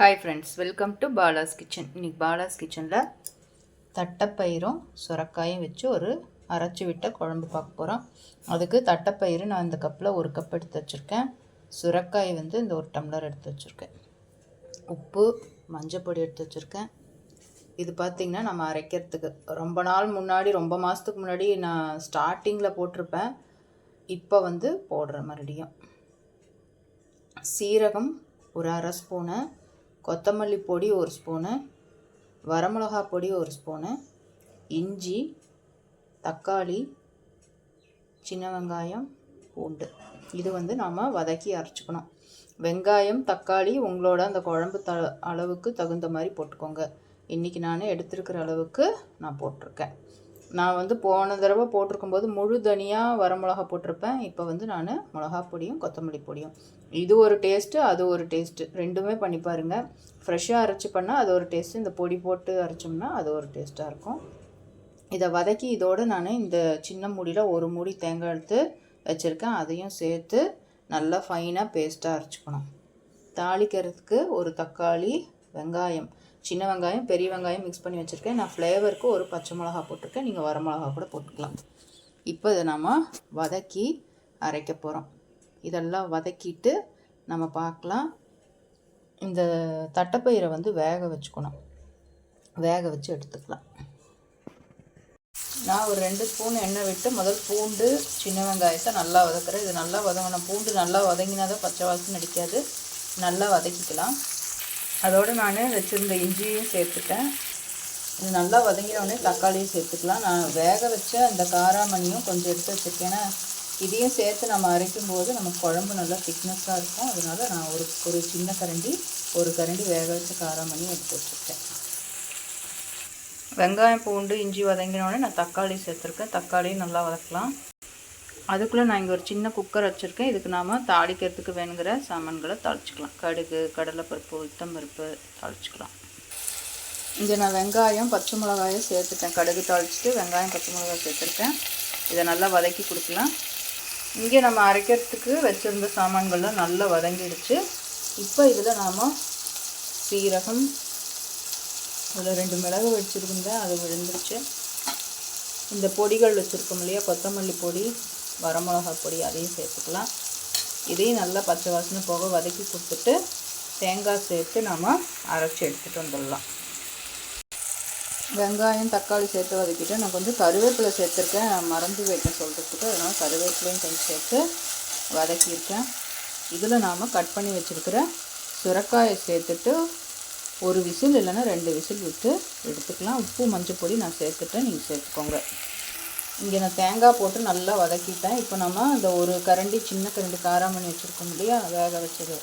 Hi friends welcome to Bala's kitchen இன்னைக்கு பாலாஸ் கிச்சனில் தட்டைப்பயிரும் சுரக்காயும் வச்சு ஒரு அரைச்சி விட்ட குழம்பு பார்க்க போகிறோம் அதுக்கு தட்டைப்பயிறு நான் இந்த கப்பில் ஒரு கப் எடுத்து வச்சுருக்கேன். சுரக்காய் வந்து இந்த ஒரு டம்ளர் எடுத்து வச்சுருக்கேன். உப்பு மஞ்சள் பொடி எடுத்து வச்சுருக்கேன். இது பார்த்திங்கன்னா நம்ம அரைக்கிறதுக்கு ரொம்ப நாள் முன்னாடி ரொம்ப மாதத்துக்கு முன்னாடி நான் ஸ்டார்டிங்கில் போட்டிருப்பேன். இப்போ வந்து போடுறேன் மறுபடியும். சீரகம் ஒரு அரை ஸ்பூனை கொத்தமல்லி பொடி ஒரு ஸ்பூனு வரமிளகா பொடி ஒரு ஸ்பூனு இஞ்சி தக்காளி சின்ன வெங்காயம் பூண்டு. இது வந்து நாம் வதக்கி அரைச்சிக்கணும். வெங்காயம் தக்காளி உங்களோட அந்த குழம்பு த அளவுக்கு தகுந்த மாதிரி போட்டுக்கோங்க. இன்றைக்கி நான் எடுத்துருக்கிற அளவுக்கு நான் போட்டிருக்கேன். நான் வந்து போன தடவை போட்டிருக்கும்போது முழு தனியாக வரமிளகா போட்டிருப்பேன். இப்போ வந்து நான் மிளகா பொடியும் கொத்தமல்லி பொடியும். இது ஒரு டேஸ்ட்டு அது ஒரு டேஸ்ட்டு ரெண்டுமே பண்ணி பாருங்கள் ஃப்ரெஷ்ஷாக அரைச்சி பண்ணால் அது ஒரு டேஸ்ட்டு இந்த பொடி போட்டு அரைச்சோம்னா அது ஒரு டேஸ்ட்டாக இருக்கும். இதை வதக்கி இதோடு நான் இந்த சின்ன மூடியில் ஒரு மூடி தேங்காய் எடுத்து வச்சுருக்கேன். அதையும் சேர்த்து நல்லா ஃபைனாக பேஸ்ட்டாக அரைச்சிக்கணும். தாளிக்கிறதுக்கு ஒரு தக்காளி வெங்காயம் சின்ன வெங்காயம் பெரிய வெங்காயம் மிக்ஸ் பண்ணி வச்சுருக்கேன். நான் ஃப்ளேவருக்கு ஒரு பச்சை மிளகா போட்டிருக்கேன். நீங்கள் வர மிளகா கூட போட்டுக்கலாம். இப்போ இதை நம்ம வதக்கி அரைக்க போகிறோம் இதெல்லாம் வதக்கிட்டு நம்ம பார்க்கலாம். இந்த தட்டைப்பயிரை வந்து வேக வச்சுக்கணும். வேக வச்சு எடுத்துக்கலாம். நான் ஒரு ரெண்டு ஸ்பூன் எண்ணெய் விட்டு முதல் பூண்டு சின்ன வெங்காயத்தை நல்லா வதக்குறேன். இது நல்லா வதங்கணும். பூண்டு நல்லா வதங்கினா தான் பச்சை வாசம் அடிக்காது. நல்லா வதக்கிக்கலாம். அதோடு நான் வச்சுருந்த இஞ்சியும் சேர்த்துட்டேன். இது நல்லா வதங்கினோடனே தக்காளியும் சேர்த்துக்கலாம். நான் வேக வச்ச அந்த காராமணியும் கொஞ்சம் எடுத்து வச்சுருக்கேன். இதையும் சேர்த்து நம்ம அரைக்கும் போது நமக்கு குழம்பு நல்லா திக்னஸ்ஸாக இருக்கும். அதனால் நான் ஒரு ஒரு சின்ன கரண்டி ஒரு கரண்டி வேக வச்ச காராமணியும் எடுத்து வச்சுருக்கேன். வெங்காயம் பூண்டு இஞ்சி வதங்கினோடனே நான் தக்காளி சேர்த்துருக்கேன். தக்காளியும் நல்லா வதக்கலாம். அதுக்குள்ளே நான் இங்கே ஒரு சின்ன குக்கர் வச்சுருக்கேன். இதுக்கு நாம் தாளிக்கிறதுக்கு வேணுங்கிற சாமான்களை தாளிச்சிக்கலாம். கடுகு கடலைப்பருப்பு உளுத்தம்பருப்பு தாளிச்சிக்கலாம். இங்கே நான் வெங்காயம் பச்சை மிளகாயும் சேர்த்துட்டேன். கடுகு தாளிச்சிட்டு வெங்காயம் பச்சை மிளகாய் சேர்த்துருக்கேன். இதை நல்லா வதக்கி கொடுக்கலாம். இங்கே நம்ம அரைக்கிறதுக்கு வச்சுருந்த சாமான்கள்லாம் நல்லா வதங்கிடுச்சு. இப்போ இதில் நாம் சீரகம் இதில் ரெண்டு மிளகு வச்சுருந்தேன். அது விழுந்துருச்சு. இந்த பொடிகள் வச்சுருக்கோம் இல்லையா? கொத்தமல்லி பொடி. வரமிளகா பொடி அதையும் சேர்த்துக்கலாம். இதையும் நல்லா பச்சை வாசனை போக வதக்கி கொடுத்துட்டு தேங்காய் சேர்த்து நம்ம அரைச்சி எடுத்துகிட்டு வந்துடலாம். வெங்காயம் தக்காளி சேர்த்து வதக்கிட்டு நான் கொஞ்சம் கருவேப்பிலை சேர்த்துருக்கேன். நான் மறந்து போயிட்டேன் சொல்கிறதுக்கு அதனால் கருவேப்பிலையும் கொஞ்சம் சேர்த்து வதக்கியிருக்கேன். இதில் நாம் கட் பண்ணி வச்சுருக்கிற சுரக்காயை சேர்த்துட்டு ஒரு விசில் இல்லைன்னா ரெண்டு விசில் விட்டு எடுத்துக்கலாம். உப்பு மஞ்சள் பொடி நான் சேர்த்துட்டேன். நீங்கள் சேர்த்துக்கோங்க. இங்கே நான் தேங்காய் போட்டு நல்லா வதக்கிட்டேன். இப்போ நம்ம இந்த ஒரு கரண்டி சின்ன கரண்டி காராமணி வச்சுருக்கோம் இல்லையா? வேக வச்சது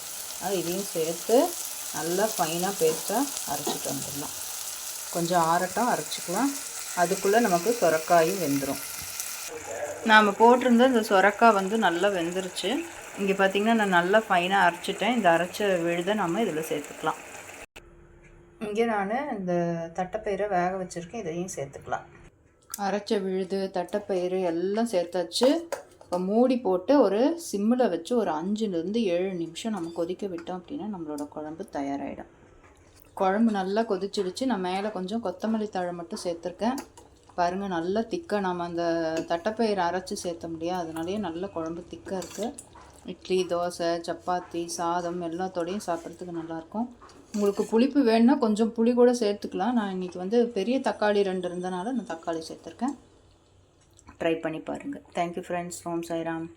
அது இதையும் சேர்த்து நல்லா ஃபைனாக பேஸ்ட்டாக அரைச்சிட்டு வந்துடலாம். கொஞ்சம் ஆரட்டம் அரைச்சிக்கலாம். அதுக்குள்ளே நமக்கு சொரக்காயும் வெந்துடும் நாம் போட்டிருந்த இந்த சொரக்காய் வந்து நல்லா வெந்துருச்சு. இங்கே பார்த்திங்கன்னா நான் நல்லா ஃபைனாக அரைச்சிட்டேன். இந்த அரைச்ச விழுதை நம்ம இதில் சேர்த்துக்கலாம். இங்கே நான் இந்த தட்டைப்பயிரை வேக வச்சுருக்கேன். இதையும் சேர்த்துக்கலாம். அரைச்ச விழுது தட்டைப்பயிறு எல்லாம் சேர்த்தாச்சு. இப்போ மூடி போட்டு ஒரு சிம்மில் வச்சு ஒரு அஞ்சுலேருந்து ஏழு நிமிஷம் நம்ம கொதிக்க விட்டோம் அப்படின்னா நம்மளோட குழம்பு தயாராகிடும் குழம்பு நல்லா கொதிச்சிடுச்சு. நான் மேலே கொஞ்சம் கொத்தமல்லி தழை மட்டும் சேர்த்துருக்கேன். பாருங்கள் நல்லா திக்காக நம்ம அந்த தட்டைப்பயிறு அரைச்சி சேர்த்த முடியாது. அதனாலேயே நல்ல குழம்பு திக்காக இருக்குது இட்லி தோசை சப்பாத்தி சாதம் எல்லாத்தோடையும் சாப்பிட்றதுக்கு நல்லாயிருக்கும் உங்களுக்கு புளிப்பு வேணும்னா கொஞ்சம் புளி கூட சேர்த்துக்கலாம். நான் இன்றைக்கி வந்து பெரிய தக்காளி ரெண்டு இருந்தனால நான் தக்காளி சேர்த்துருக்கேன். ட்ரை பண்ணி பாருங்கள் தேங்க்யூ ஃப்ரெண்ட்ஸ் ஓம் சாய்ராம்.